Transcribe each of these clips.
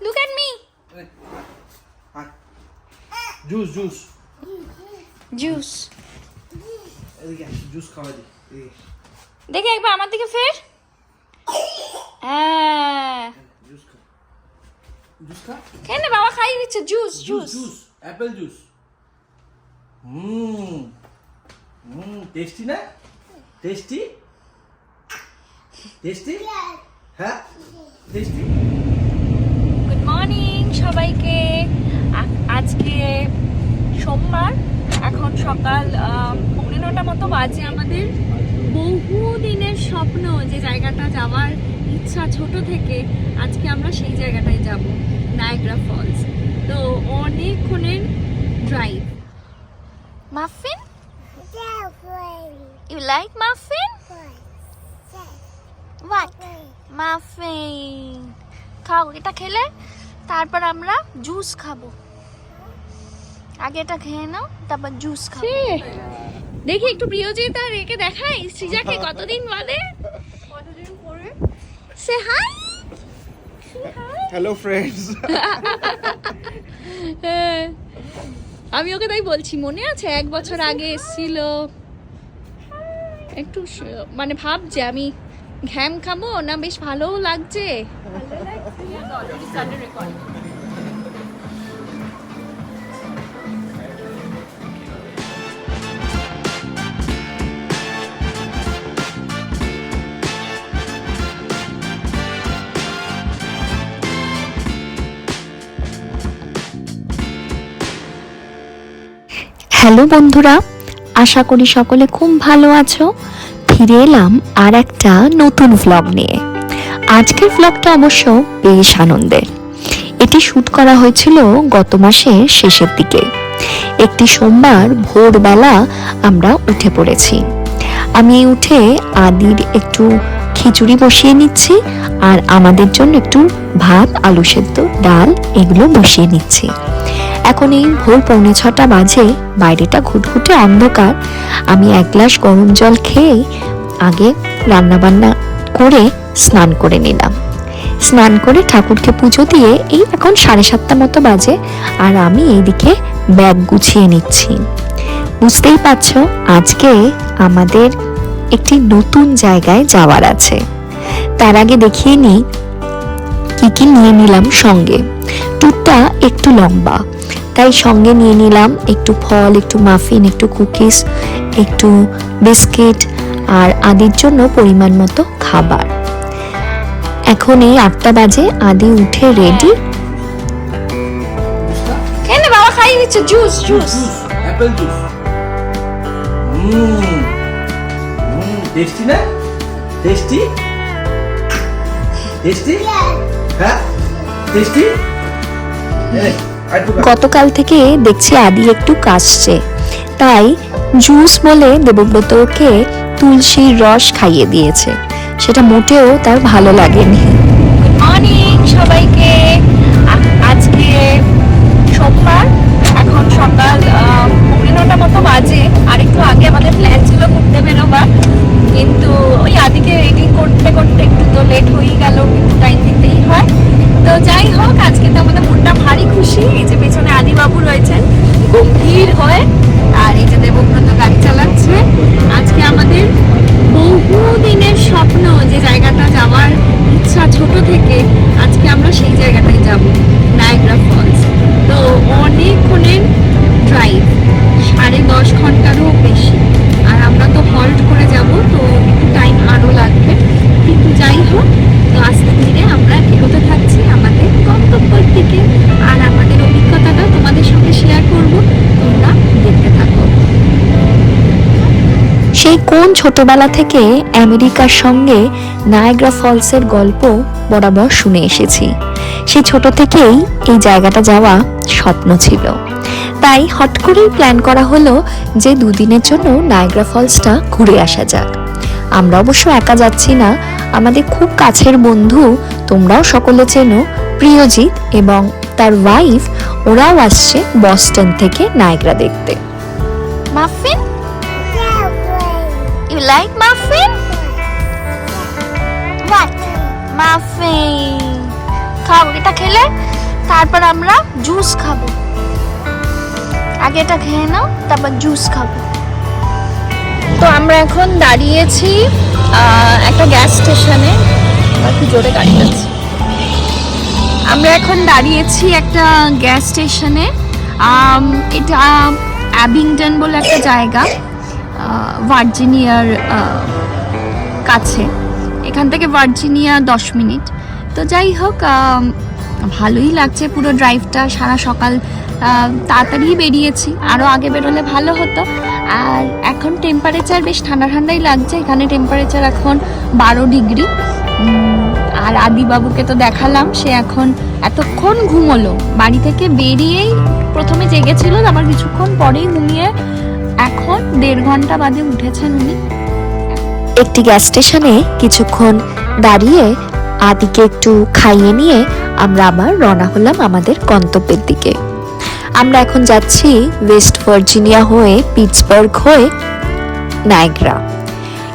Look at me. Juice juice juice এদিকে juice খাওয়া দি দেখে একবার আমার দিকে ফের। হ্যাঁ। জুস খা জুস খা কেন বাবা খাইয়ে দিচ্ছে? Juice juice juice apple juice hmm hmm tasty না? টেস্টি টেস্টি হ্যাঁ টেস্টি সবাইকে। আজকে সোমবার এখন সকাল পৌনে নটা মতো বাজে আমাদের। বহু দিনের স্বপ্ন যে জায়গাটা যাওয়ার ইচ্ছা ছোট থেকে আজকে আমরা সেই জায়গাটায় যাব নায়গ্রা ফলস তো অনেকক্ষণের drive muffin you like muffin muffin খাও এটা খেলে? তারপর আমরা জুস খাব। আগে এটা খেয়ে নাও তারপর জুস খাব। দেখি একটু প্রিয়জিৎ আর একে দেখাই। সৃজাকে কতদিন বাদে কতদিন পরে সে হাই। হ্যালো ফ্রেন্ডস আমি ওকে তাই বলছি মনে আছে এক বছর আগে এসেছিল? একটু মানে ভাবছে আমি ঘ্যাম খাব না বেশ ভালোও লাগছে। হ্যালো বন্ধুরা। আশা করি সকলে খুব ভালো আছো। ফিরে এলাম আর একটা নতুন ভ্লগ নিয়ে। আজকের ভ্লগটা অবশ্য বেশ আনন্দের। এটি শ্যুট করা হয়েছিল গত মাসের শেষের দিকে। একটি সোমবার ভোরবেলা আমরা উঠে পড়েছি। আমি উঠে আদির একটু খিচুড়ি বসিয়ে নিচ্ছি আর আমাদের জন্য একটু ভাত, আলু সেদ্ধ, ডাল এগুলো বসিয়ে নিচ্ছি। এখন এই ভোর পৌনে ছটা বাজে, বাইরেটা ঘুটঘুটে অন্ধকার। আমি এক গ্লাস গরম জল খেয়ে আগে রান্নাবান্না করে স্নান করে নিলাম। স্নান করে ঠাকুরকে পুজো দিয়ে এই এখন সাড়ে সাতটা মতো বাজে আর আমি এইদিকে ব্যাগ গুছিয়ে নিচ্ছি। বুঝতেই পারছ, আজকে আমাদের একটি নতুন জায়গায় যাওয়ার আছে। তার আগে দেখিয়ে নিই কি কি নিয়ে নিলাম সঙ্গে। ট্যুরটা একটু লম্বা, তাই সঙ্গে নিয়ে নিলাম একটু ফল, একটু মাফিন, একটু কুকিজ, একটু বিস্কিট আর আদির জন্য পরিমাণ মতো খাবার। এখন এই আটটা বাজে আদি উঠে রেডি কেন বাবা দিচ্ছে juice juice apple juice hmm tasty না? টেস্টি টেস্টি হ্যাঁ? টেস্টি গতকাল থেকে দেখছি আদি একটু কাশছে। তাই জুস বলে দেবব্রতকে তুলসীর রস খাইয়ে দিয়েছে। সেটা মোটেও তার ভালো লাগেনি। গুড সবাইকে। আজকে সোমবার, এখন সকাল পৌনে নটা মতো বাজে। আর একটু আগে আমাদের প্ল্যান ছিল ঘুরতে বেরোবার, কিন্তু ওই আদিকে রেডি করতে করতে একটু তো লেট হয়ে গেল, একটু টাইম দিতেই হয়। তো যাই হোক, আজকে তো আমাদের মনটা ভারী খুশি। এই যে পেছনে আদিবাবু রয়েছেন গম্ভীর হয়ে। আর এই যে দেবব্রত গাড়ি চালাচ্ছে। আজকে আমাদের বহু যাব নায়গ্রা ফলস তো অনেকক্ষণের ড্রাইভ সাড়ে দশ ঘন্টারও বেশি। আর আমরা তো হল্ট করে যাব, তো একটু টাইম আরও লাগবে। কিন্তু যাই হোক, তো আস্তে ধীরে আমরা এগোতে থাকছি আমাদের গন্তব্যের দিকে। আর আমাদের অভিজ্ঞতাটা তোমাদের সঙ্গে শেয়ার করব, তোমরা দেখতে থাকো। সেই কোন ছোটবেলা থেকে আমেরিকার সঙ্গে নায়াগ্রা ফলসের গল্প বরাবর শুনে এসেছি। সেই ছোট থেকেই এই জায়গাটা যাওয়া স্বপ্ন ছিল তাই হট করেই প্ল্যান করা হলো যে দুদিনের জন্য নায়গ্রা ফলসটা ঘুরে আসা যাক আমরা অবশ্য একা যাচ্ছি না, আমাদের খুব কাছের বন্ধু, তোমরাও সকলে চেনো, প্রিয়জিৎ এবং তার ওয়াইফ ওরাও আসছে বস্টন থেকে নায়গ্রা দেখতে muffin like muffin? What? Muffin. খাব, এটা খেলে তারপর আমরা জুস খাব। আগে এটা খেয়ে নাও, তারপর জুস খাব। তো আমরা এখন দাঁড়িয়েছি একটা গ্যাস স্টেশনে একটু জোরে গাড়ি যাচ্ছে আমরা এখন দাঁড়িয়েছি একটা গ্যাস স্টেশনে এটা অ্যাবিংটন বলে একটা জায়গা ভার্জিনিয়ার কাছে। এখান থেকে ভার্জিনিয়া দশ মিনিট। তো যাই হোক ভালোই লাগছে পুরো ড্রাইভটা সারা সকাল তাড়াতাড়ি বেরিয়েছি। আরও আগে বেরোলে ভালো হতো। আর এখন টেম্পারেচার বেশ ঠান্ডা ঠান্ডাই লাগছে। এখানে টেম্পারেচার এখন বারো ডিগ্রি। আর আদিবাবুকে তো দেখালাম। সে এখন এতক্ষণ ঘুমোলো। বাড়ি থেকে বেরিয়েই প্রথমে জেগেছিল, আবার কিছুক্ষণ পরেই ঘুমিয়ে এখন দেড় ঘণ্টা বাদে উঠেছেন উনি। একটি গ্যাস স্টেশনে কিছুক্ষণ দাঁড়িয়ে আদিকে একটু খাইয়ে নিয়ে আমরা আবার রওনা হলাম আমাদের গন্তব্যের দিকে। আমরা এখন যাচ্ছি ওয়েস্ট ভার্জিনিয়া হয়ে পিটসবার্গ হয়ে নায়গ্রা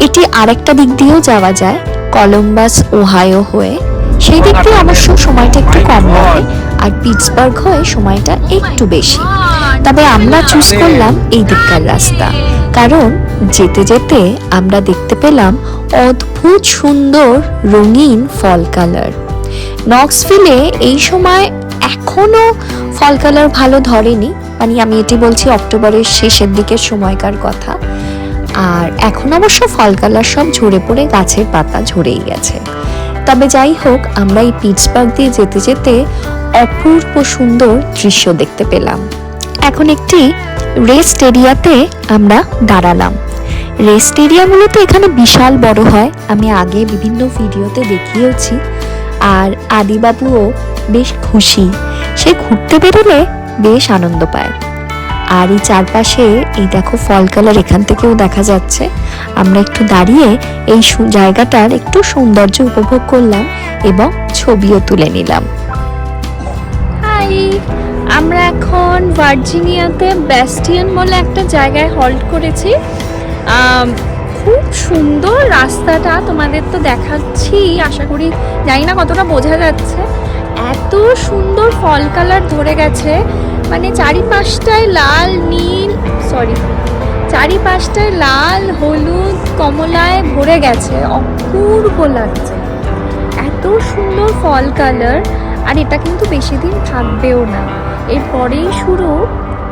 এটি আরেকটা দিক দিয়েও যাওয়া যায়, কলম্বাস, ওহাইও হয়ে। সেই দিক দিয়ে অবশ্য সময়টা একটু কম লাগে আর পিটসবার্গ হয়ে সময়টা একটু বেশি। তবে আমরা চুজ করলাম এই দিককার রাস্তা। কারণ যেতে যেতে আমরা দেখতে পেলাম অদ্ভুত সুন্দর রঙিন ফল কালার। নক্সভিলে এই সময় এখনও ফল কালার ভালো ধরেনি। মানে আমি এটি বলছি অক্টোবরের শেষের দিকের সময়কার কথা। আর এখন অবশ্য ফল কালার সব ঝরে পড়ে, গাছের পাতা ঝরেই গেছে। তবে যাই হোক, আমরা এই পিচপাক দিয়ে যেতে যেতে অপূর্ব সুন্দর দৃশ্য দেখতে পেলাম। এখন একটি রেস্ট এরিয়াতে আমরা দাঁড়ালাম। রেস্ট এরিয়াগুলো তো এখানে বিশাল বড় হয়। আমি আগে বিভিন্ন ভিডিওতে দেখিয়েছি আর আদিবাবুও বেশ খুশি। সে ঘুরতে বেরোলে বেশ আনন্দ পায়। আর এই চারপাশে এই দেখো ফল কালার এখান থেকেও দেখা যাচ্ছে। আমরা একটু দাঁড়িয়ে এই জায়গাটার একটু সৌন্দর্য উপভোগ করলাম এবং ছবিও তুলে নিলাম। হাই আমরা এখন ভার্জিনিয়াতে ব্যাস্টিয়ান বলে একটা জায়গায় হল্ট করেছি। খুব সুন্দর রাস্তাটা তোমাদের তো দেখাচ্ছি, আশা করি জানি না কতটা বোঝা যাচ্ছে। এত সুন্দর ফল কালার ধরে গেছে মানে চারিপাশটায় লাল, নীল সরি চারিপাশটায় লাল, হলুদ, কমলায় ভরে গেছে, অপূর্ব লাগছে। এত সুন্দর ফল কালার আর এটা কিন্তু বেশি দিন থাকবেও না। এরপরেই শুরু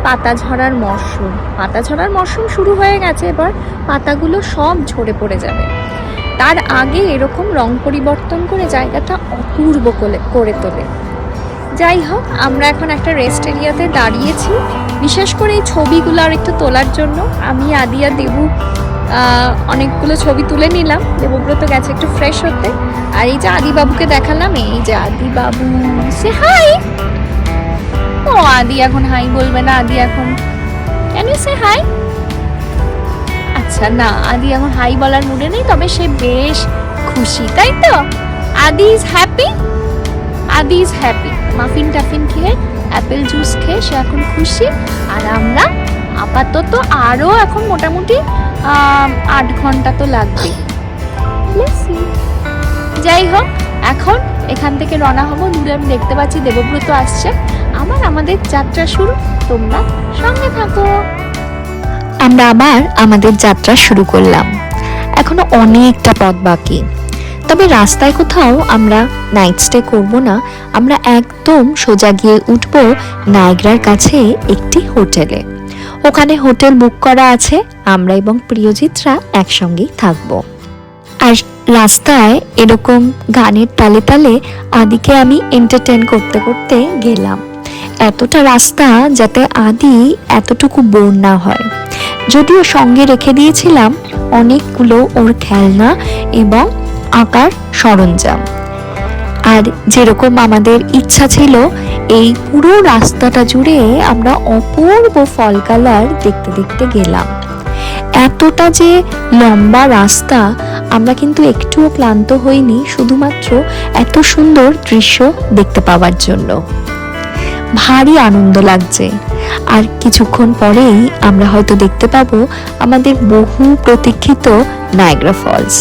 পাতা ঝরার মরশুম। পাতা ঝরার মরশুম শুরু হয়ে গেছে, এবার পাতাগুলো সব ঝরে পড়ে যাবে। তার আগে এরকম রং পরিবর্তন করে জায়গাটা অপূর্ব করে তোলে। যাই হোক, আমরা এখন একটা রেস্ট এরিয়াতে দাঁড়িয়েছি। বিশেষ করে এই ছবিগুলো আর একটু তোলার জন্য। আমি, আদিয়া, দেবু অনেকগুলো ছবি তুলে নিলাম। দেবব্রত গেছে একটু ফ্রেশ হতে। আর এই যে আদিবাবুকে দেখালাম, এই যে আদিবাবু সে হাই ও, আদি এখন হাই বলবে না, আদি এখন কেন সে হাই আচ্ছা না, আদি এখন হাই বলার মুডে নেই, তবে সে বেশ খুশি, তাই তো? Adi is happy Adi is happy muffin টাফিন খেয়ে অ্যাপেল জুস খেয়ে সে এখন খুশি। আর আমরা আপাতত আরও এখন মোটামুটি আট ঘণ্টা তো লাগবে যাই হোক, এখন এখান থেকে রওনা হব, দূরে আমি দেখতে পাচ্ছি দেবব্রত আসছে। আমার আমাদের যাত্রা শুরু, তোমরা সঙ্গে থাকো। আমরা আবার আমাদের যাত্রা শুরু করলাম। এখনও অনেকটা পথ বাকি। তবে রাস্তায় কোথাও আমরা নাইট স্টে করব না, আমরা একদম সোজা গিয়ে উঠব নায়গ্রার কাছে একটি হোটেলে। ওখানে হোটেল বুক করা আছে, আমরা এবং প্রিয়জিৎরা একসঙ্গেই থাকব। আর রাস্তায় এরকম গানের তালে তালে আদিকে আমি এন্টারটেন করতে করতে গেলাম। এতটা রাস্তা যাতে আদি এতটুকু বোর না হয়। যদিও সঙ্গে রেখে দিয়েছিলাম অনেকগুলো ওর খেলনা এবং আঁকার সরঞ্জাম। আর যেরকম আমাদের ইচ্ছা ছিল, এই পুরো রাস্তাটা জুড়ে আমরা অপূর্ব ফল কালার দেখতে দেখতে গেলাম। এতটা যে লম্বা রাস্তা আমরা কিন্তু একটুও ক্লান্ত হইনি শুধুমাত্র এত সুন্দর দৃশ্য দেখতে পাওয়ার জন্য। ভারী আনন্দ লাগছে। আর কিছুক্ষণ পরেই আমরা হয়তো দেখতে পাবো আমাদের বহু প্রতীক্ষিত নায়গ্রা ফলস।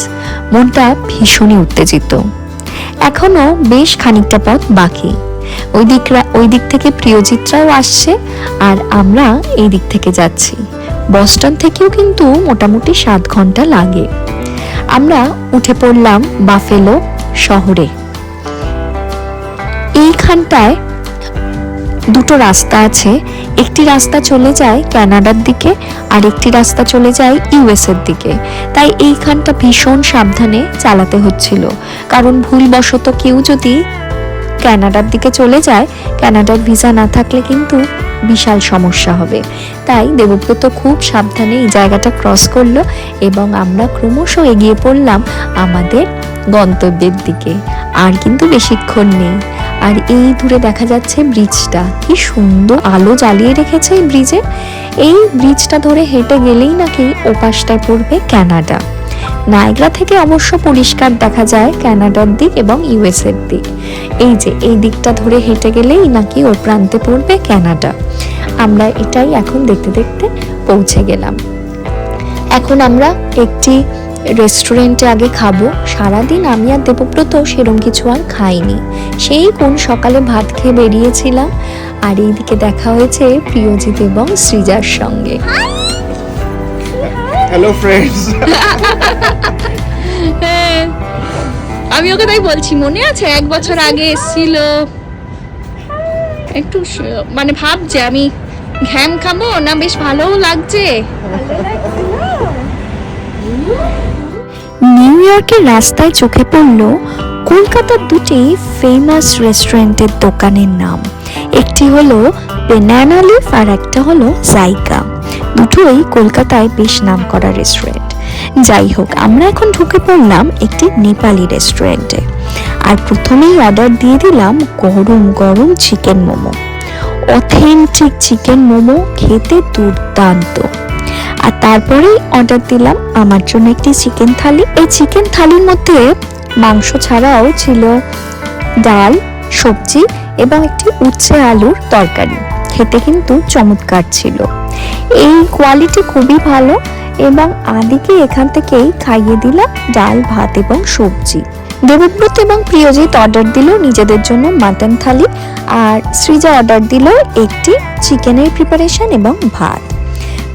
মনটা ভীষণই উত্তেজিত। এখনও বেশ খানিকটা পথ বাকি। ওই দিক ওই দিক থেকে প্রিয়জিৎরাও আসছে আর আমরা এই দিক থেকে যাচ্ছি। বস্টন থেকেও কিন্তু মোটামুটি সাত ঘণ্টা লাগে। আমরা উঠে পড়লাম বাফেলো শহরে। এইখানটায় দুটো রাস্তা আছে। একটি রাস্তা চলে যায় ক্যানাডার দিকে, আর একটি রাস্তা চলে যায় ইউএস এর দিকে। তাই এইখানটা ভীষণ সাবধানে চালাতে হচ্ছিল। কারণ ভুলবশত কেউ যদি কানাডার দিকে চলে যায়, ক্যানাডার ভিসা না থাকলে কিন্তু বিশাল সমস্যা হবে। তাই দেবব্রত খুব সাবধানে এই জায়গাটা ক্রস করল এবং আমরা ক্রমশ এগিয়ে পড়লাম আমাদের গন্তব্যের দিকে। আর কিন্তু বেশিক্ষণ নেই। আর এই দূরে দেখা যাচ্ছে ব্রিজটা। কি সুন্দর আলো জ্বালিয়ে রেখেছে এই ব্রিজে। এই ব্রিজটা ধরে হেঁটে গেলেই নাকি ওপাশটায় পড়বে কানাডা নায়গ্রা থেকে অবশ্য পরিষ্কার দেখা যায় ক্যানাডার দিক এবং ইউএস এর দিক। এই যে, এই দিকটা ধরে হেঁটে গেলেই নাকি ওর প্রান্তে পড়বে ক্যানাডা। আমরা এটাই এখন দেখতে দেখতে পৌঁছে গেলাম। এখন আমরা একটি রেস্টুরেন্টে আগে খাব। সারাদিন আমি আর দেবব্রত সেরম কিছু আর খাইনি। সেই কোন সকালে ভাত খেয়ে বেরিয়েছিলাম। আর এইদিকে দেখা হয়েছে প্রিয়জিৎ এবং সৃজার সঙ্গে। হ্যালো ফ্রেন্ডস হ্যাঁ। আমি ওকে তাই বলছি মনে আছে এক বছর আগে এসেছিল? একটু মানে ভাবছে আমি ঘ্যাম খাব না বেশ ভালোও লাগছে? নিউ ইয়র্কের রাস্তায় চোখে পড়ল কলকাতার দুটি ফেমাস রেস্টুরেন্টের দোকানের নাম। একটি হলো বেনানা লিফ আর একটা হলো জাইকা দুটোই কলকাতায় বেশ নামকরা রেস্টুরেন্ট যাই হোক, আমরা এখন ঢুকে পড়লাম একটি নেপালি রেস্টুরেন্টে আর প্রথমেই অর্ডার দিয়ে দিলাম গরম গরম chicken momo. Authentic chicken momo খেতে দুর্দান্ত। আর তারপরেই অর্ডার দিলাম আমার জন্য একটি চিকেন থালি। এই চিকেন থালির মধ্যে মাংস ছাড়াও ছিল ডাল, সবজি এবং একটি উচ্ছে আলুর তরকারি। খেতে কিন্তু চমৎকার ছিল। এই কোয়ালিটি খুবই ভালো এবং আদিকে এখান থেকেই খাইয়ে দিলাম ডাল, ভাত এবং সবজি। দেবব্রত এবং প্রিয়জিৎ অর্ডার দিল নিজেদের জন্য মাটন থালি আর সৃজা অর্ডার দিল একটি চিকেনের প্রিপারেশন এবং ভাত।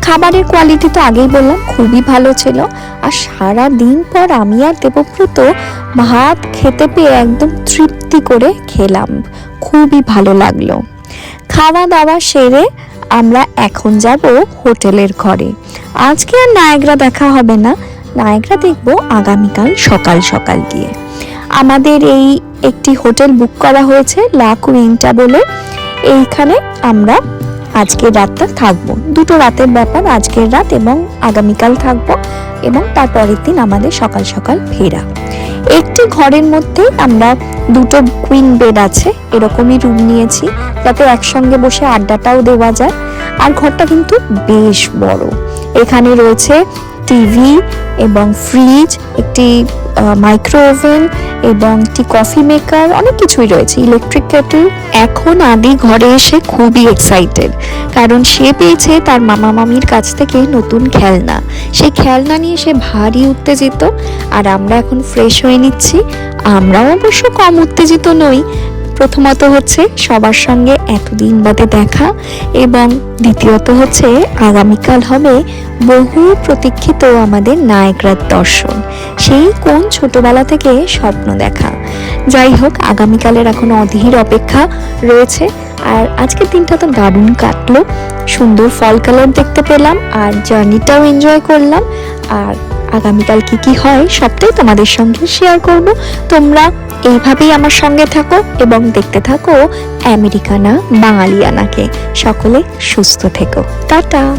খাবারের কোয়ালিটি তো আগেই বললাম, খুবই ভালো ছিল। আর সারা দিন পর আমি আর দেবব্রত ভাত খেতে পেয়ে একদম তৃপ্তি করে খেলাম। খুবই ভালো লাগল। খাওয়া দাওয়া সেরে আমরা এখন যাব হোটেলের ঘরে। আজকে আর নায়গ্রা দেখা হবে না। নায়গ্রা দেখব আগামীকাল সকাল সকাল গিয়ে। আমাদের এই একটি হোটেল বুক করা হয়েছে লা কুইন্টা বলে। এইখানে আমরা আজকের রাতটা থাকব। দুটো রাতের ব্যাপার, আজকের রাত এবং আগামীকাল থাকব এবং তারপরের দিন আমাদের সকাল সকাল ফেরা। একটি ঘরের মধ্যে আমরা দুটো কুইন বেড আছে, এরকমই রুম নিয়েছি, যাতে একসঙ্গে বসে আড্ডাটাও দেওয়া যায়। আর ঘরটা কিন্তু বেশ বড়। এখানে রয়েছে টিভি এবং ফ্রিজ একটি মাইক্রো ওভেন এবং একটি কফি মেকার অনেক কিছুই রয়েছে ইলেকট্রিক কেটল এখন আদি ঘরে এসে খুবই এক্সাইটেড কারণ সে পেয়েছে তার মামা মামির কাছ থেকে নতুন খেলনা। সেই খেলনা নিয়ে সে ভারী উত্তেজিত, আর আমরা এখন ফ্রেশ হয়ে নিচ্ছি। আমরাও অবশ্য কম উত্তেজিত নই প্রথমত হচ্ছে সবার সঙ্গে এতদিন বাদে দেখা এবং দ্বিতীয়ত হচ্ছে আগামীকাল হবে বহু প্রতীক্ষিত আমাদের নায়করার দর্শন। সেই কোন ছোটবেলা থেকে স্বপ্ন দেখা। যাই হোক, আগামীকালের এখন অধীর অপেক্ষা রয়েছে। আর আজকের দিনটা তো দারুণ কাটলো। সুন্দর ফল কালার দেখতে পেলাম, আর জার্নিটাও এনজয় করলাম। আর আগামীকাল কি কি হয় সবটাই তোমাদের সঙ্গে শেয়ার করব। তোমরা এইভাবেই আমার সঙ্গে থাকো এবং দেখতে থাকো আমেরিকানা বাঙালিয়ানাকে। সকলে সুস্থ থেকো। টাটা।